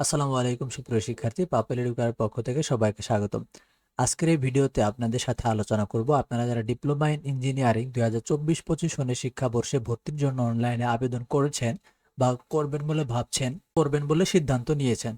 আসসালামু আলাইকুম, সুপ্রিয় শিক্ষার্থী। পাপেল এডুকার পক্ষ থেকে সবাইকে স্বাগতম। আজকের এই ভিডিওতে আপনাদের সাথে আলোচনা করব, আপনারা যারা ডিপ্লোমা ইন ইঞ্জিনিয়ারিং দুই হাজার চব্বিশ পঁচিশ সনের শিক্ষাবর্ষে ভর্তির জন্য অনলাইনে আবেদন করেছেন বা করবেন বলে ভাবছেন, করবেন বলে সিদ্ধান্ত নিয়েছেন।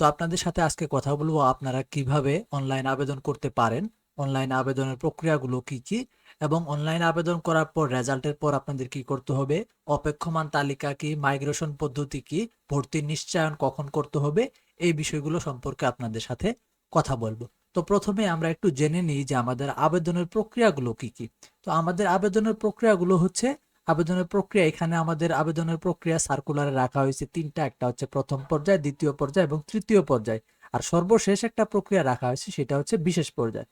তো আপনাদের সাথে আজকে কথা বলব, আপনারা কীভাবে অনলাইন আবেদন করতে পারেন অনলাইন আবেদনের প্রক্রিয়াগুলো কি কি? এবং অনলাইন আবেদন করার পর রেজাল্টের পর আপনাদের কি করতে হবে? অপেক্ষমান তালিকা কি? মাইগ্রেশন পদ্ধতি কি? ভর্তির নিশ্চয়ন কখন করতে হবে? এই বিষয়গুলো সম্পর্কে আপনাদের সাথে কথা বলব। তো প্রথমে আমরা একটু জেনে নিই যে আমাদের আবেদনের প্রক্রিয়াগুলো কি কি? তো আমাদের আবেদনের প্রক্রিয়াগুলো হচ্ছে, আবেদনের প্রক্রিয়া এখানে আমাদের আবেদনের প্রক্রিয়া সার্কুলারে রাখা হয়েছে তিনটা, একটা হচ্ছে প্রথম পর্যায়, দ্বিতীয় পর্যায় এবং তৃতীয় পর্যায়। আর সর্বশেষ একটা প্রক্রিয়া রাখা হয়েছে, সেটা হচ্ছে বিশেষ পর্যায়।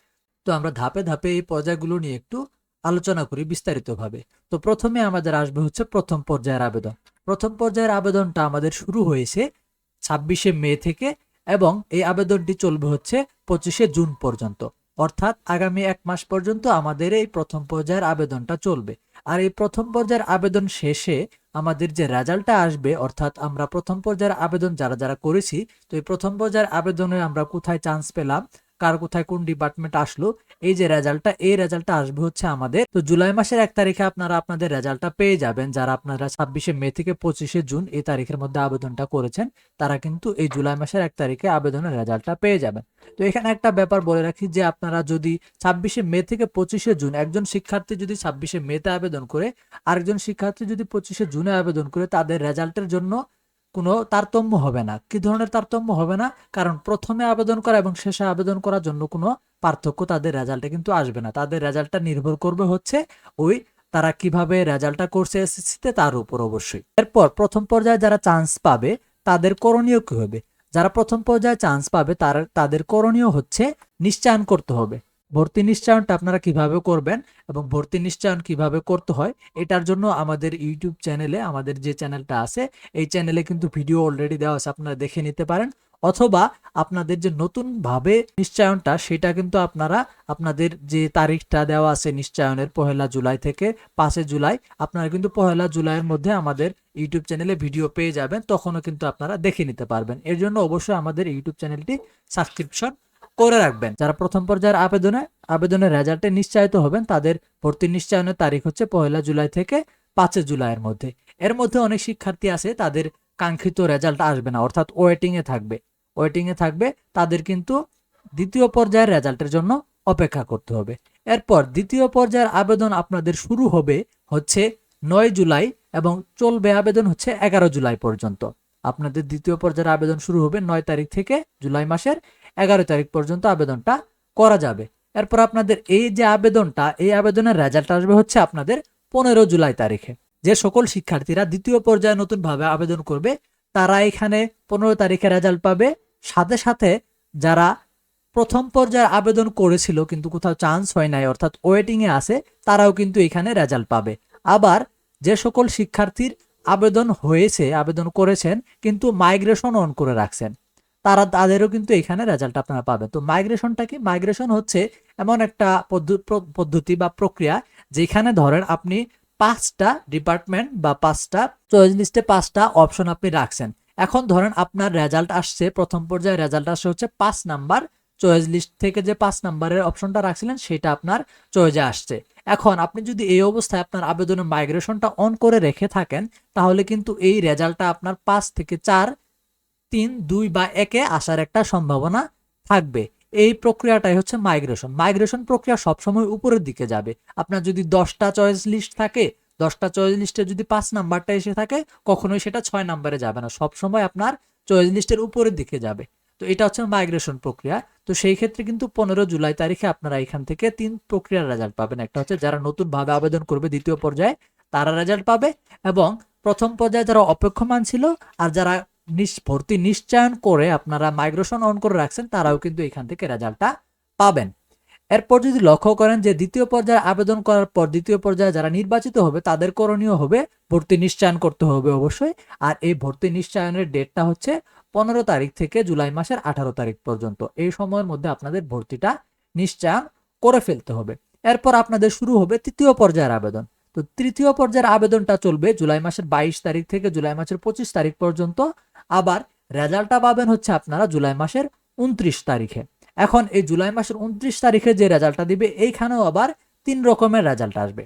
তো আমরা ধাপে ধাপে এই পর্যায়গুলো নিয়ে একটু আলোচনা করি বিস্তারিতভাবে। তো প্রথমে আমাদের আসবে হচ্ছে প্রথম পর্যায়ের আবেদন। প্রথম পর্যায়ের আবেদনটা আমাদের শুরু হয়েছে ছাব্বিশে মে থেকে এবং এই আবেদনটি চলবে হচ্ছে পঁচিশে জুন পর্যন্ত। অর্থাৎ আগামী এক মাস পর্যন্ত আমাদের এই প্রথম পর্যায়ের আবেদনটা চলবে। আর এই প্রথম পর্যায়ের আবেদন শেষে আমাদের যে রেজাল্টটা আসবে, অর্থাৎ আমরা প্রথম পর্যায়ের আবেদন যারা যারা করেছি, তো এই প্রথম পর্যায়ের আবেদনে আমরা কোথায় চান্স পেলাম কার কোথায় কোন ডিপার্টমেন্ট আসলো, এই যে রেজাল্টটা এই রেজাল্টটা আসবে হচ্ছে আমাদের। তো জুলাই মাসের এক তারিখে আপনারা আপনাদের রেজাল্টটা পেয়ে যাবেন। যারা আপনারা ছাব্বিশে মে থেকে পঁচিশে জুন এই তারিখের মধ্যে আবেদনটা করেছেন, তারা কিন্তু এই জুলাই মাসের এক তারিখে আবেদনের রেজাল্টটা পেয়ে যাবেন। তো এখানে একটা ব্যাপার বলে রাখি যে আপনারা যদি ছাব্বিশে মে থেকে পঁচিশে জুন, একজন শিক্ষার্থী যদি ছাব্বিশে মেতে আবেদন করে, আরেকজন শিক্ষার্থী যদি পঁচিশে জুনে আবেদন করে, তাদের রেজাল্টের জন্য কোনো তারতম্য হবে না। কি ধরনের তারতম্য হবে না? কারণ প্রথমে আবেদন করা এবং শেষে আবেদন করার জন্য কোনো পার্থক্য তাদের রেজাল্টে কিন্তু আসবে না। তাদের রেজাল্টটা নির্ভর করবে হচ্ছে ওই তারা কীভাবে রেজাল্টটা করছে এসএসসিতে তার উপর অবশ্যই। এরপর প্রথম পর্যায়ে যারা চান্স পাবে, তাদের করণীয় কি হবে? যারা প্রথম পর্যায়ে চান্স পাবে, তার, তাদের করণীয় হচ্ছে নিশ্চয়ন করতে হবে। ভর্তি নিশ্চয়নটা আপনারা কীভাবে করবেন এবং ভর্তি নিশ্চয়ন কীভাবে করতে হয়, এটার জন্য আমাদের ইউটিউব চ্যানেলে, আমাদের যে চ্যানেলটা আছে, এই চ্যানেলে কিন্তু ভিডিও অলরেডি দেওয়া আছে, আপনারা দেখে নিতে পারেন। অথবা আপনাদের যে নতুন ভাবে নিশ্চয়নটা, সেটা কিন্তু আপনারা, আপনাদের যে তারিখটা দেওয়া আছে নিশ্চয়নের পহেলা জুলাই থেকে পাঁচে জুলাই, আপনারা কিন্তু পহেলা জুলাইয়ের মধ্যে আমাদের ইউটিউব চ্যানেলে ভিডিও পেয়ে যাবেন, তখনও কিন্তু আপনারা দেখে নিতে পারবেন। এর জন্য অবশ্যই আমাদের ইউটিউব চ্যানেলটি সাবস্ক্রিপশন করে রাখবেন। যারা প্রথম পর্যায়ের আবেদনে, আবেদনের রেজাল্টে নিশ্চয়িত হবেন, তাদের ভর্তি নিশ্চয়নের তারিখ হচ্ছে পহেলা জুলাই থেকে পাঁচে জুলাইয়ের মধ্যে। এর মধ্যে অনেক শিক্ষার্থী আছে, তাদের কাঙ্ক্ষিত রেজাল্ট আসবে না, অর্থাৎ ওয়েটিং এ থাকবে। ওয়েটিং এ থাকবে, তাদের কিন্তু দ্বিতীয় পর্যায়ের রেজাল্টের জন্য অপেক্ষা করতে হবে। এরপর দ্বিতীয় পর্যায়ের আবেদন আপনাদের শুরু হবে হচ্ছে নয় জুলাই এবং চলবে আবেদন হচ্ছে এগারো জুলাই পর্যন্ত। আপনাদের দ্বিতীয় পর্যায়ের আবেদন শুরু হবে নয় তারিখ থেকে জুলাই মাসের এগারো তারিখ পর্যন্ত আবেদনটা করা যাবে। এরপর আপনাদের এই যে আবেদনটা, এই আবেদনের রেজাল্ট আসবে হচ্ছে আপনাদের পনেরো জুলাই তারিখে। যে সকল শিক্ষার্থীরা দ্বিতীয় পর্যায়ে নতুনভাবে আবেদন করবে, তারা এখানে পনেরো তারিখে রেজাল্ট পাবে। সাথে সাথে যারা প্রথম পর্যায়ে আবেদন করেছিল কিন্তু কোথাও চান্স হয় নাই, অর্থাৎ ওয়েটিং এ আছে, তারাও কিন্তু এখানে রেজাল্ট পাবে। আবার যে সকল শিক্ষার্থীর আবেদন হয়েছে, আবেদন করেছেন, কিন্তু মাইগ্রেশন অন করে রাখছেন। তারা তাদেরও কিন্তু এখানে রেজাল্ট আপনারা পাবেন। তো মাইগ্রেশনটা কি? মাইগ্রেশন হচ্ছে এমন একটা পদ্ধতি বা প্রক্রিয়া যেখানে ধরেন আপনি পাঁচটা ডিপার্টমেন্ট বা পাঁচটা চয়েস লিস্টে পাঁচটা অপশন আপনি রাখছেন। এখন ধরেন আপনার রেজাল্ট আসছে, প্রথম পর্যায়ে রেজাল্ট আসছে হচ্ছে পাঁচ নাম্বার চয়েস লিস্ট থেকে যে পাঁচ নাম্বারের অপশনটা রাখছিলেন সেটা আপনার চয়েজে আসছে। এখন আপনি যদি এই অবস্থায় আপনার আবেদনের মাইগ্রেশনটা অন করে রেখে থাকেন, তাহলে কিন্তু এই রেজাল্টটা আপনার পাঁচ থেকে চার তিন, দুই বা একে আসার একটা সম্ভাবনা থাকবে। এই প্রক্রিয়াটাই হচ্ছে মাইগ্রেশন। মাইগ্রেশন প্রক্রিয়া সবসময় উপরের দিকে যাবে। আপনার যদি দশটা চয়েস লিস্ট থাকে, দশটা চয়েস লিস্টে যদি পাঁচ নাম্বারটা এসে থাকে, কখনোই সেটা ছয় নাম্বারে যাবে না। সবসময় আপনার চয়েস লিস্টের উপরের দিকে যাবে। তো এটা হচ্ছে মাইগ্রেশন প্রক্রিয়া। তো সেই ক্ষেত্রে কিন্তু পনেরো জুলাই তারিখে আপনারা এখান থেকে তিন প্রক্রিয়ার রেজাল্ট পাবেন। একটা হচ্ছে যারা নতুন ভাবে আবেদন করবে দ্বিতীয় পর্যায়ে, তারা রেজাল্ট পাবে এবং প্রথম পর্যায়ে যারা অপেক্ষমান ছিল আর যারা ভর্তি নিশ্চয়ন করে আপনারা মাইগ্রেশন অন করে রাখছেন, তারাও কিন্তু এখান থেকে রেজাল্টটা পাবেন। এরপর যদি লক্ষ্য করেন যে দ্বিতীয় পর্যায়ে আবেদন করার পর দ্বিতীয় পর্যায়ে যারা নির্বাচিত হবে, তাদের করণীয় হবে ভর্তি নিশ্চয়ন করতে হবে অবশ্যই। আর এই ভর্তি নিশ্চয়নের ডেটটা হচ্ছে পনেরো তারিখ থেকে জুলাই মাসের আঠারো তারিখ পর্যন্ত। এই সময়ের মধ্যে আপনাদের ভর্তিটা নিশ্চয়ন করে ফেলতে হবে। এরপর আপনাদের শুরু হবে তৃতীয় পর্যায়ের আবেদন। তো তৃতীয় পর্যায়ের আবেদনটা চলবে জুলাই মাসের বাইশ তারিখ থেকে জুলাই মাসের পঁচিশ তারিখ পর্যন্ত। আবার রেজাল্টটা পাবেন হচ্ছে আপনারা জুলাই মাসের উনত্রিশ তারিখে। এখন এই জুলাই মাসের উনত্রিশ তারিখে যে রেজাল্টটা দিবে, এইখানেও আবার তিন রকমের রেজাল্ট আসবে।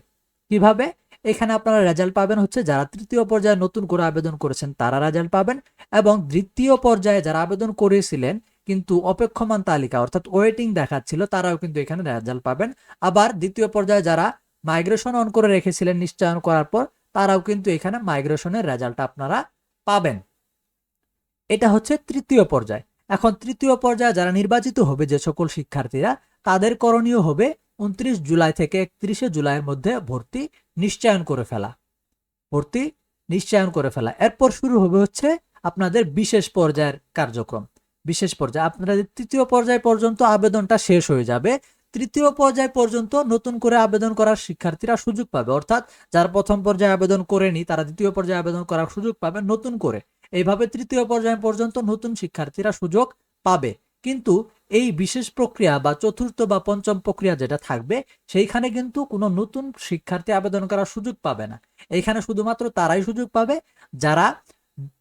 কীভাবে? এখানে আপনারা রেজাল্ট পাবেন হচ্ছে যারা তৃতীয় পর্যায়ে নতুন করে আবেদন করেছেন, তারা রেজাল্ট পাবেন এবং দ্বিতীয় পর্যায়ে যারা আবেদন করেছিলেন কিন্তু অপেক্ষমান তালিকা অর্থাৎ ওয়েটিং দেখাচ্ছিল, তারাও কিন্তু এখানে রেজাল্ট পাবেন। আবার দ্বিতীয় পর্যায়ে যারা মাইগ্রেশন অন করে রেখেছিলেন নিশ্চয়ন করার পর, তারাও কিন্তু এখানে মাইগ্রেশনের রেজাল্ট আপনারা পাবেন। এটা হচ্ছে তৃতীয় পর্যায়। এখন তৃতীয় পর্যায়ে যারা নির্বাচিত হবে যে সকল শিক্ষার্থীরা, তাদের করণীয় হবে উনত্রিশ জুলাই থেকে একত্রিশে জুলাইয়ের মধ্যে ভর্তি নিশ্চয়ন করে ফেলা। ভর্তি নিশ্চয়ন করে ফেলা। এরপর শুরু হবে হচ্ছে আপনাদের বিশেষ পর্যায়ের কার্যক্রম। বিশেষ পর্যায়ে আপনাদের তৃতীয় পর্যায় পর্যন্ত আবেদনটা শেষ হয়ে যাবে। তৃতীয় পর্যায় পর্যন্ত নতুন করে আবেদন করার শিক্ষার্থীরা সুযোগ পাবে। অর্থাৎ যারা প্রথম পর্যায়ে আবেদন করেনি, তারা দ্বিতীয় পর্যায়ে আবেদন করার সুযোগ পাবে নতুন করে। এইভাবে তৃতীয় পর্যায় পর্যন্ত নতুন শিক্ষার্থীরা সুযোগ পাবে। কিন্তু এই বিশেষ প্রক্রিয়া বা চতুর্থ বা পঞ্চম প্রক্রিয়া যেটা থাকবে, সেইখানে কিন্তু কোনো নতুন শিক্ষার্থী আবেদন করার সুযোগ পাবে না। এইখানে শুধুমাত্র তারাই সুযোগ পাবে যারা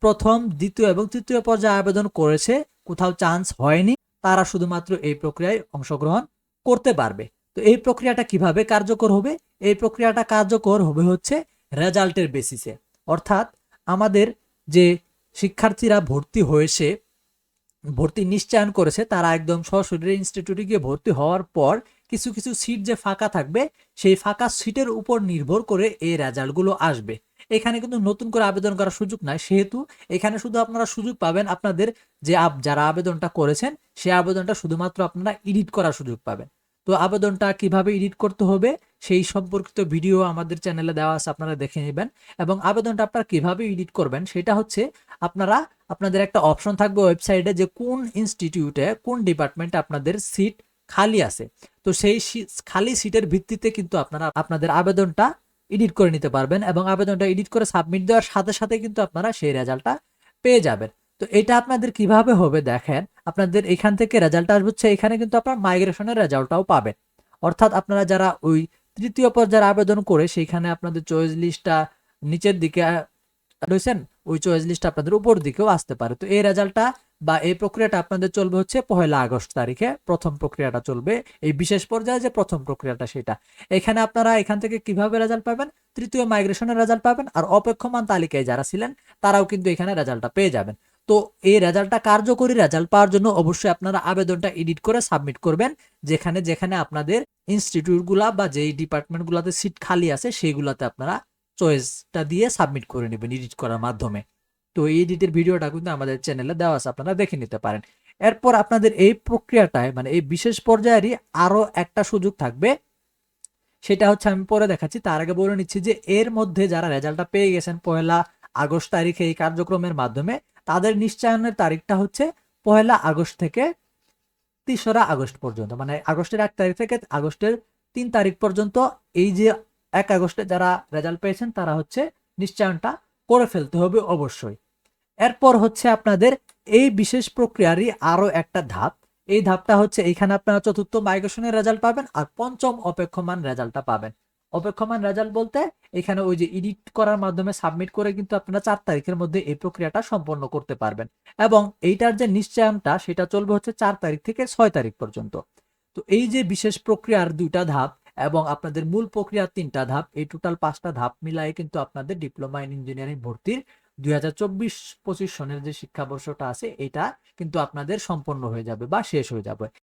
প্রথম, দ্বিতীয় এবং তৃতীয় পর্যায়ে আবেদন করেছে, কোথাও চান্স হয়নি, তারা শুধুমাত্র এই প্রক্রিয়ায় অংশগ্রহণ করতে পারবে। তো এই প্রক্রিয়াটা কীভাবে কার্যকর হবে? এই প্রক্রিয়াটা কার্যকর হবে হচ্ছে রেজাল্টের বেসিসে অর্থাৎ আমাদের যে শিক্ষার্থীরা ভর্তি হয়েছে ভর্তি নিশ্চয়ন করেছে। তারা একদম সরাসরি ইনস্টিটিউটে গিয়ে ভর্তি হওয়ার পর কিছু কিছু সিট যে ফাঁকা থাকবে, সেই ফাঁকা সিটের উপর নির্ভর করে এই রেজাল্টগুলো আসবে। এখানে কিন্তু নতুন করে আবেদন করার সুযোগ নাই। সেহেতু এখানে শুধু আপনারা সুযোগ পাবেন আপনাদের যে যারা আবেদনটা করেছেন সেই আবেদনটা শুধুমাত্র আপনারা এডিট করার সুযোগ পাবেন। তো আবেদনটা কীভাবে এডিট করতে হবে, সেই সম্পর্কিত ভিডিও আমাদের চ্যানেলে দেওয়া আছে, আপনারা দেখে নেবেন। এবং আবেদনটা আপনারা কীভাবে এডিট করবেন, সেটা হচ্ছে আপনারা, আপনাদের একটা অপশন থাকবে ওয়েবসাইটে যে কোন ইনস্টিটিউটে কোন ডিপার্টমেন্টে আপনাদের সিট খালি আছে। তো সেই খালি সিটের ভিত্তিতে কিন্তু আপনারা আপনাদের আবেদনটা এডিট করে নিতে পারবেন এবং আবেদনটা এডিট করে সাবমিট দেওয়ার সাথে সাথে কিন্তু আপনারা সেই রেজাল্টটা পেয়ে যাবেন। তো এটা আপনাদের কীভাবে হবে দেখেন আপনাদের এখান থেকে রেজাল্ট আসবে হচ্ছে এখানে কিন্তু আপনার মাইগ্রেশনের রেজাল্টটাও পাবেন। অর্থাৎ আপনারা যারা ওই তৃতীয় পর্যায়ের আবেদন করে সেইখানে আপনাদের চয়েস লিস্টটা নিচের দিকে রয়েছেন, ওই চয়েস লিস্ট আপনাদের উপর দিকেও আসতে পারে। তো এই রেজাল্টটা বা এই প্রক্রিয়াটা আপনাদের চলবে হচ্ছে পহেলা আগস্ট তারিখে, প্রথম প্রক্রিয়াটা চলবে। এই বিশেষ পর্যায়ে যে প্রথম প্রক্রিয়াটা সেটা। এখানে আপনারা এখান থেকে কীভাবে রেজাল্ট পাবেন? তৃতীয় মাইগ্রেশনের রেজাল্ট পাবেন। আর অপেক্ষমান তালিকায় যারা ছিলেন, তারাও কিন্তু এখানে রেজাল্টটা পেয়ে যাবেন। তো এই রেজাল্টটা কার্যকরী রেজাল্ট পাওয়ার জন্য অবশ্যই আপনারা আবেদনটা এডিট করে সাবমিট করবেন, যেখানে যেখানে আপনাদের ইনস্টিটিউটগুলা বা যেই ডিপার্টমেন্টগুলোতে সিট খালি আছে, সেইগুলোতে আপনারা চয়েসটা দিয়ে সাবমিট করে নেবেন এডিট করার মাধ্যমে। তো এই এডিটের ভিডিওটা কিন্তু আমাদের চ্যানেলে দেওয়া আছে, আপনারা দেখে নিতে পারেন। এরপর আপনাদের এই প্রক্রিয়াটায় মানে এই বিশেষ পর্যায়েরই আরও একটা সুযোগ থাকবে। সেটা হচ্ছে আমি পরে দেখাচ্ছি, তার আগে বলে নিচ্ছি যে এর মধ্যে যারা রেজাল্টটা পেয়ে গেছেন পয়লা আগস্ট তারিখে এই কার্যক্রমের মাধ্যমে তাদের নিশ্চয়নের তারিখটা হচ্ছে পয়লা আগস্ট থেকে তেসরা আগস্ট পর্যন্ত। মানে আগস্টের এক তারিখ থেকে আগস্টের তিন তারিখ পর্যন্ত এই যে এক আগস্টে যারা রেজাল্ট পেয়েছেন, তারা হচ্ছে নিশ্চয়নটা করে ফেলতে হবে অবশ্যই। এরপর হচ্ছে আপনাদের এই বিশেষ প্রক্রিয়ারই আরও একটা ধাপ। এই ধাপটা হচ্ছে এইখানে আপনারা চতুর্থ মাইগ্রেশনের রেজাল্ট পাবেন আর পঞ্চম অপেক্ষমান রেজাল্টটা পাবেন। অপেক্ষমান রেজাল্ট বলতে এখানে ওই যে এডিট করার মাধ্যমে সাবমিট করে কিন্তু আপনারা চার তারিখের মধ্যে এই প্রক্রিয়াটা সম্পন্ন করতে পারবেন। এবং এইটার যে নিশ্চয়নটা সেটা চলবে হচ্ছে চার তারিখ থেকে ছয় তারিখ পর্যন্ত। তো এই যে বিশেষ প্রক্রিয়ার দুইটা ধাপ এবং আপনাদের মূল প্রক্রিয়ার তিনটা ধাপ, এই টোটাল পাঁচটা ধাপ মিলাই কিন্তু আপনাদের ডিপ্লোমা ইন ইঞ্জিনিয়ারিং ভর্তির দুই হাজার চব্বিশ পঁচিশ সনের যে শিক্ষাবর্ষটা আছে, এটা কিন্তু আপনাদের সম্পন্ন হয়ে যাবে বা শেষ হয়ে যাবে।